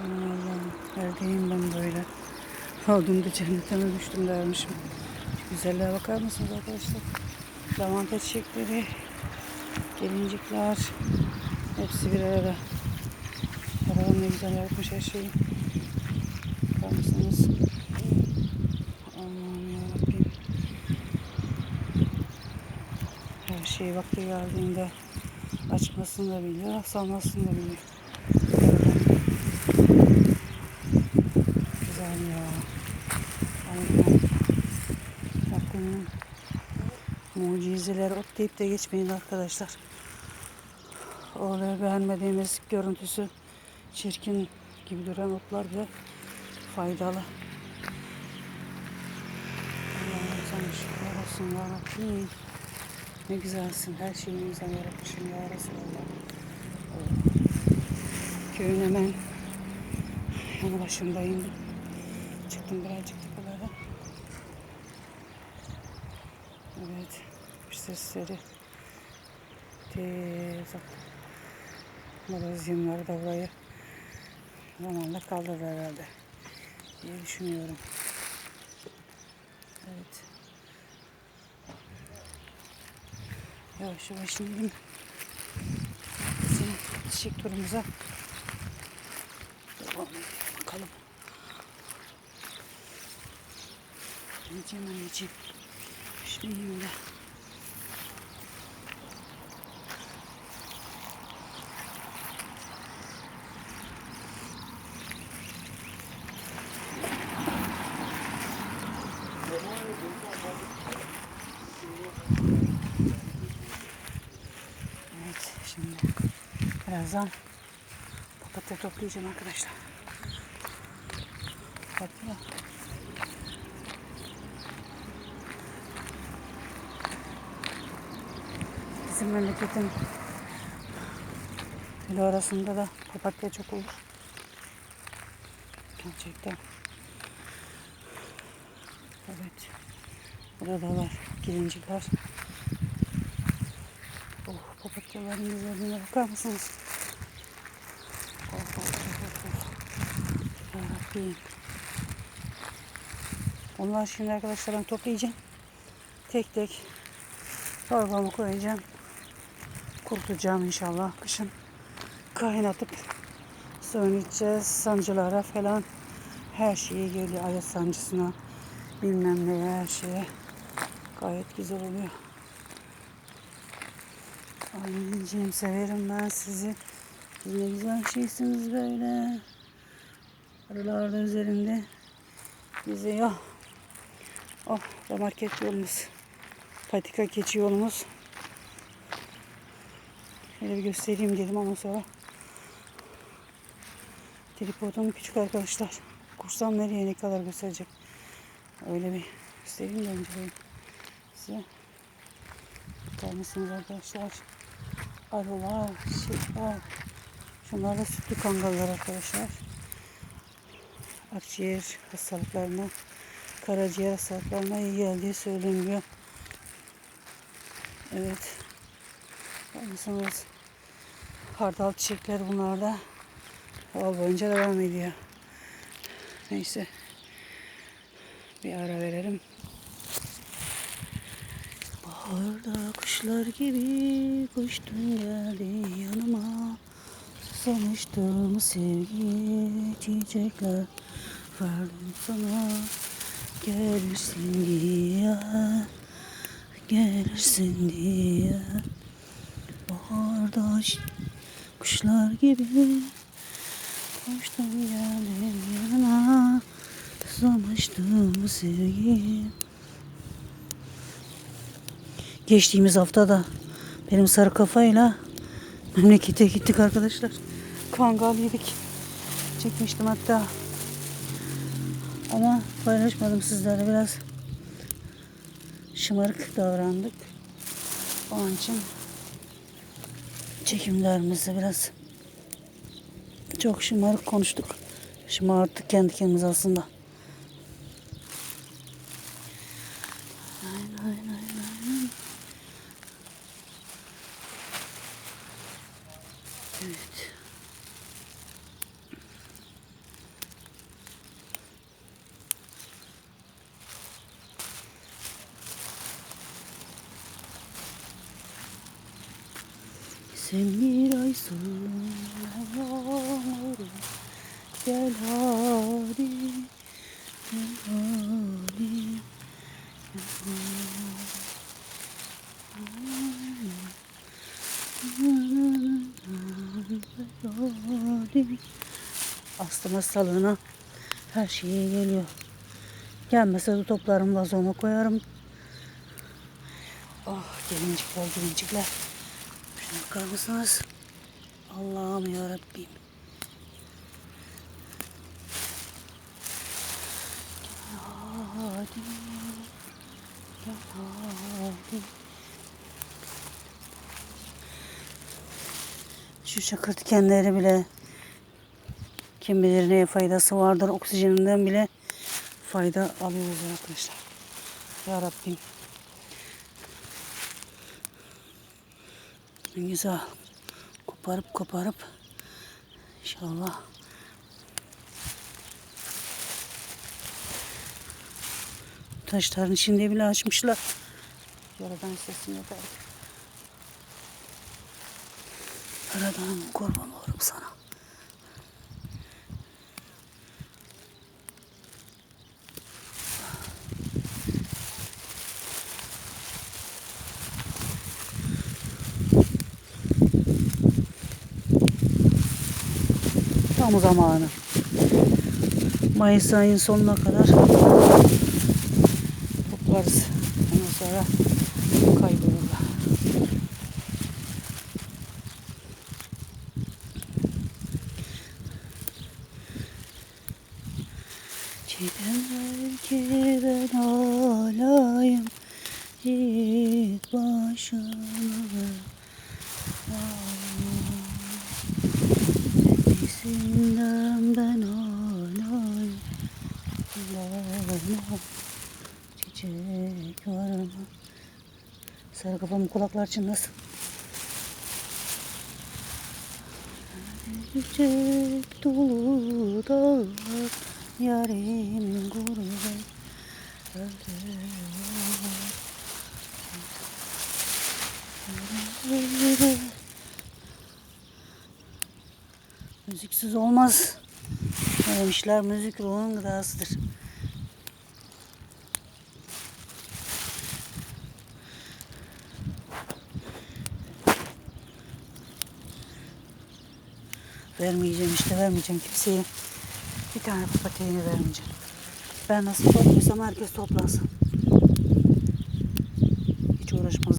Allah'ım. Neredeyim ben böyle? Aldığımda cennete mi düştüm dermişim. Şu güzelliğe bakar mısınız arkadaşlar? Lavanta çiçekleri, gelincikler. Hepsi bir arada. Aralarını ne güzel yapmış her şeyi. Bakar mısınız? Allah'ım yarabbim. Her şey vakti geldiğinde açmasını da biliyor, salmasını da biliyor. Güzel ya. Aynen. Rabbim mucizeler ot deyip de geçmeyin arkadaşlar. Oraya beğenmediğimiz görüntüsü çirkin gibi duran otlar bile faydalı. Allah'ım sana şükür olsun ya Rabbim. Ne güzelsin. Her şeyini güzel yaratmışsın ya Resulallah. Köyün hemen yanı başındayım. Çıktım birazcık tepelere. Evet. Kuş sesleri. Tez Malozyumları da burayı zamanla kaldırır herhalde diye düşünüyorum. Evet. Yavaş yavaş inelim. Bizim çiçek turumuza devam edelim bakalım. Anneciğim anneciğim. Şunu yiyeyim de. Evet şimdi birazdan papatya toplayacağım arkadaşlar. Papatya. Bizim memleketin il arasında da papatya çok olur. Gerçekten. Evet. Burada var gelincikler. Oh papatyaların güzelliğine bakar mısınız? Oh, oh, oh, oh. Yarabbim. Onlar şimdi arkadaşlar ben toplayacağım. Tek tek torbamı koyacağım. Kurutacağım inşallah kışın. Kaynatıp sonra içeceğiz. Sancılara falan her şeye geliyor. Ayet sancısına bilmem neye her şeye. Gayet güzel oluyor. Anneciğim severim ben sizi. Siz ne güzel şeysiniz böyle. Aralarda üzerinde geziyor. Oh da market yolumuz. Patika keçi yolumuz. Şöyle bir göstereyim dedim ama sonra tripodum küçük arkadaşlar. Kursam nereye ne kadar gösterecek. Öyle bir göstereyim de önce ben size. Bakar mısınız arkadaşlar? Arılar, şifler. Şunlar da sütlü kangallar arkadaşlar. Akciğer hastalıklarına, karaciğer hastalıklarına iyi geldiği söyleniyor. Evet. Bakmışsınız hardal çiçekler bunlar da hava boyunca devam ediyor. Neyse. Bir ara verelim. Baharda kuşlar gibi koştun geldi yanıma Susamıştım sevgi çiçekler verdim sana Gelirsin diye gelirsin diye Baharda ş- kuşlar gibi koştum geldim yanına Susamıştım sevgi Geçtiğimiz hafta da benim sarı kafayla memlekete gittik arkadaşlar. Kangal yedik. Çekmiştim hatta. Ama paylaşmadım sizlerle biraz şımarık davrandık. Onun için çekimlerimizde biraz çok şımarık konuştuk. Şımarttık kendi kendimize aslında. Aynen aynen. Evet. Aysın yağmurum Gel hadi Gel hadi Astım hastalığına her şeye geliyor. Gelmese de toplarım vazoma koyarım. Oh gelincikler gelincikler. Bakar mısınız? Allah'ım yarabbim. Gel hadi. Gel hadi. Şu çakır dikenleri bile kim bilir neye faydası vardır. Oksijeninden bile fayda alıyoruz arkadaşlar. Ya Rabbim. Güzel. Koparıp koparıp inşallah taşların içinde bile açmışlar. Yaradan sesini yeter. Yaradanım kurban olurum sana. Tam zamanı. Mayıs ayın sonuna kadar toplarız. Ondan sonra kaybolurlar. Çiğdem ki ben alayım Git başına Tepesinden ben alayım Kulağına çiçek var ama. Sarı kafamın kulaklar çınlasın Çiçek dolu dağlar Yarim gurbet öldü Müziksiz olmaz. Demişler müzik ruhun gıdasıdır. Vermeyeceğim işte vermeyeceğim kimseye. Bir tane papateyini vermeyeceğim. Ben nasıl topluysam herkes toplansın. Hiç uğraşmaz.